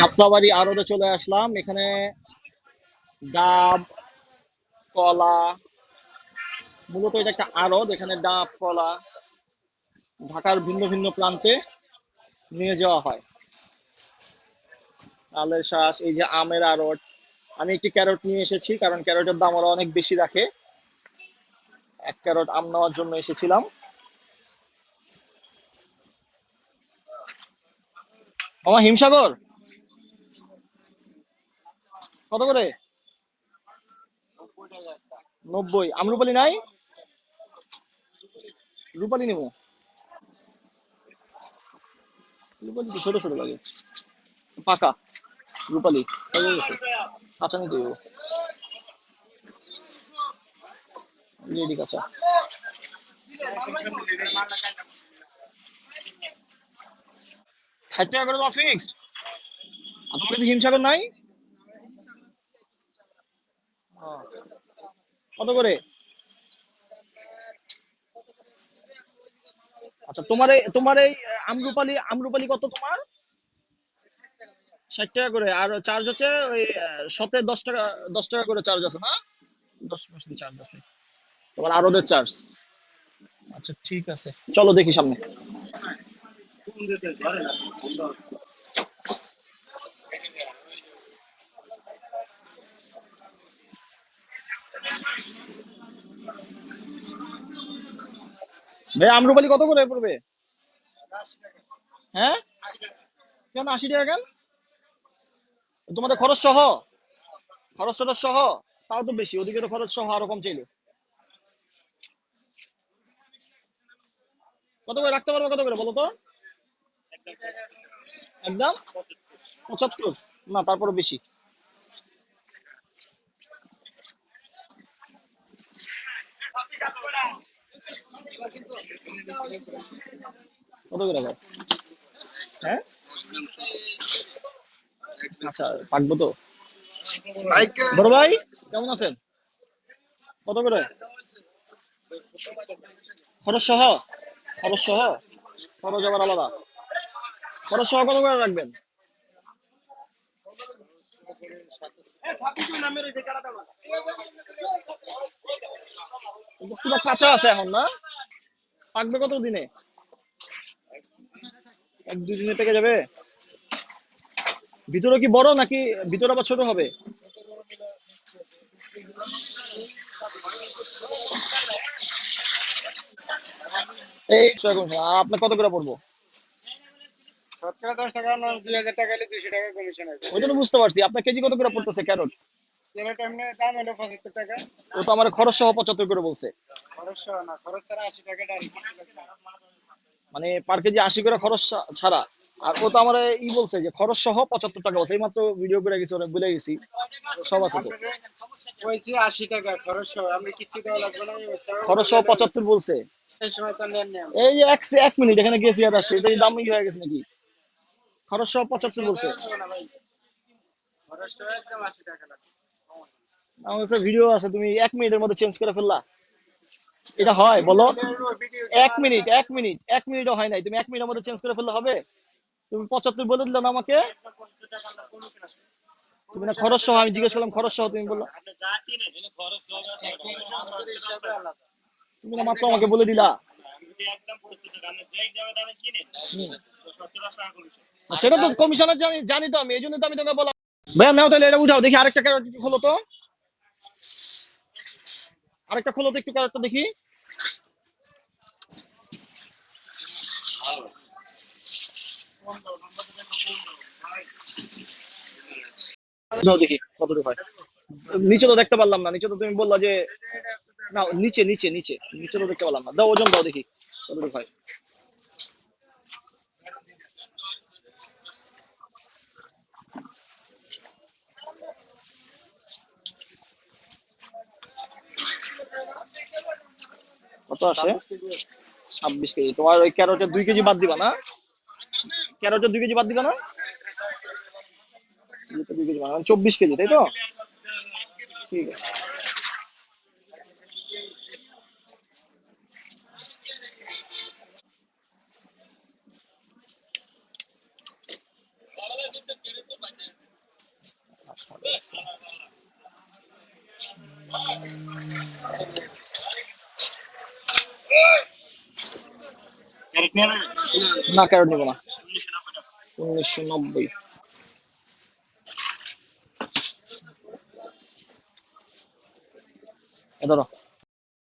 যাত্রাবাড়ি আরবে চলে আসলাম। এখানে ডাব, কলা, মূলত এটা একটা আড়ত এখানে ডাব, কলা ঢাকার ভিন্ন ভিন্ন প্রান্তে নিয়ে যাওয়া হয়। আলের শ্বাস এই যে আমের আড়ত আমি একটি ক্যারট নিয়ে এসেছি, কারণ ক্যারটের দাম ওরা অনেক বেশি রাখে। এক ক্যারট আম নেওয়ার জন্য এসেছিলাম। আমার হিমসাগর! কত করে? নব্বই। আমরুপালি নাই? রূপালি নেব। রূপালি তো ছোট ছোট লাগে। পাকা রূপালি। কাঁচা নিতে হইব রেডি কাঁচা। ষাট টাকা করে তোমার ফিক্সড আপনার কাছে হিমসাগর নাই? কত করে? আচ্ছা তোমার এই তোমার এই আমরুপালি আমরুপালি কত তোমার? ষাট টাকা করে। আর চার্জ হচ্ছে ওই শতে দশ টাকা দশ টাকা করে চার্জ আছে, না? দশ পার্সেন্ট চার্জ আছে। তোমার আরোদের চার্জ আচ্ছা ঠিক আছে। চলো দেখি সামনে। ভাই, আমরুপালি কত করে পড়বে? হ্যাঁ? কেন আশি টাকা কেন? তোমাদের খরচ সহ? খরচ টরচ সহ? তাও তো বেশি ওদিকে তো খরচ সহ আরও কম চাইলে। কত করে রাখতে পারবে, কত করে বলো তো? একদম? পঁচাত্তর। না তারপরে বেশি। কত করে ভাই হ্যাঁ? আচ্ছা পাকবো তো? বড় ভাই কেমন আছেন? কত করে? খরচ সহ? খরচ সহ? খরচ আবার আলাদা। খরচ সহ কত করে রাখবেন? কিন্তু পুরো কাঁচা আছে এখন না? পাকবে কত দিনে? এক দুই দিনে পেকে যাবে? ভিতরে কি বড় নাকি ভিতরে আবার ছোট হবে? এই আপনার কত করে পড়ব? শতকরা দশ টাকা দুই হাজার টাকা হলে দুইশো টাকা কমিশন আছে ওই জন্য বুঝতে পারছি আপনার কেজি কত করে পড়তেছে ক্যারট? ক্যারেট এমনি দাম হলো পঁচাত্তর টাকা। ও তো আমার খরচ সহ পঁচাত্তর করে বলছে। খরচ সহ না খরচ ছাড়া আশি টাকা ডাইরেক্ট মানে পার কেজি আশি করে খরচ ছাড়া। আর ও তো আমার ই বলছে যে খরচ সহ পঁচাত্তর টাকা বলছে। এইমাত্র ভিডিও করে গেছি ওরা গেছি। সব আছে তো। কইছি আশি টাকা খরচ সহ আমি কিস্তি দেওয়া লাগবে না এই খরচ সহ পঁচাত্তর বলছে। এই যে এক এক মিনিট এখানে গেছি আর আসছে। এটা দাম ই হয়ে গেছে নাকি? খরচ সহ পঁচাত্তর বলছে। খরচ সহ একদম আশি টাকা লাগবে। আমার ভিডিও আছে, তুমি এক মিনিটের মধ্যে চেঞ্জ করে ফেললা। এটা হয়, বলো? এক মিনিট এক মিনিট এক মিনিটও হয় নাই। তুমি এক মিনিটের মধ্যে চেঞ্জ করে ফেললে হবে। তুমি পঁচাত্তর বলে দিলে না আমাকে? তুমি না খরচ সহ, আমি জিজ্ঞেস করলাম খরচ সহ, তুমি বলল তুমি না মাত্র আমাকে বলে দিলা। সেটা তো কমিশনার জানি তো আমি, এই জন্য তো আমি তোমাকে বললাম ভাইয়া, নাও তাহলে এটা উঠাও, দেখি আরেকটা ক্যারেট একটু খোলো তো। আরেকটা খোলো তো একটু ক্যারেটটা দেখি। দেখি কতটুকু হয়। নিচে তো দেখতে পারলাম না, নিচে তো তুমি বললা যে না নিচে নিচে নিচে নিচে তো দেখতে পারলাম না। দাও ওজন দাও দেখি কতটুকু হয়। কত আসে? ছাব্বিশ কেজি। তোমার ওই ক্যারোটের দুই কেজি বাদ দিবা না? ক্যারোটের দুই কেজি বাদ দিবা না? দুই কেজি চব্বিশ কেজি, তাই তো? ঠিক আছে। না ক্যারট নিব না। উনিশশো নব্বই। ধরো।